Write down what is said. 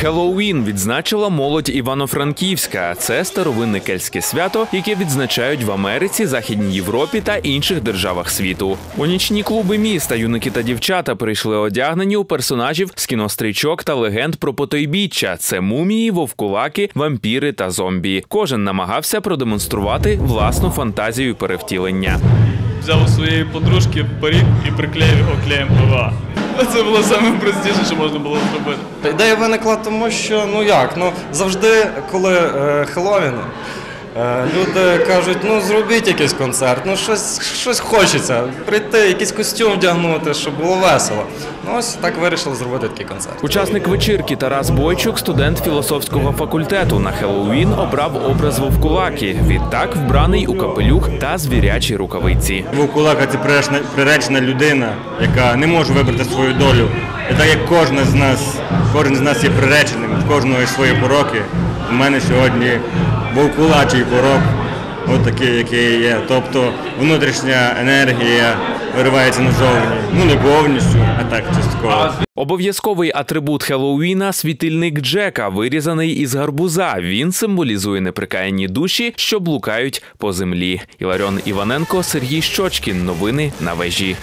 Хеллоуін відзначила молодь Івано-Франківська. Це старовинне кельтське свято, яке відзначають в Америці, Західній Європі та інших державах світу. У нічні клуби міста юнаки та дівчата прийшли одягнені у персонажів з кінострічок та легенд про потойбіччя. Це мумії, вовкулаки, вампіри та зомбі. Кожен намагався продемонструвати власну фантазію перевтілення. взяв у своєї подружки парік і приклеїв його клеєм ПВА. Це було найпростіше, що можна було зробити. Ідея виникла тому, що ну як, ну завжди, коли е, Хеллоуін, люди кажуть, ну зробіть якийсь концерт, ну щось, щось хочеться, прийти, якийсь костюм вдягнути, щоб було весело. Ну ось так вирішили зробити такий концерт. Учасник вечірки Тарас Бойчук, студент філософського факультету, на Хеллоуін обрав образ вовкулаки. Відтак вбраний у капелюх та звірячі рукавиці. Вовкулака це приречена людина, яка не може вибрати свою долю. І так як кожен з нас, кожен з нас є приреченим, в кожного є свої пороки. У мене сьогодні вовкулачий порок, от такий, який є. Тобто внутрішня енергія виривається назовні. Ну не повністю, а так частково. Обов'язковий атрибут Хеллоуіна – світильник Джека, вирізаний із гарбуза. Він символізує неприкаянні душі, що блукають по землі. Іларіон Іваненко, Сергій Щочкін. Новини на вежі.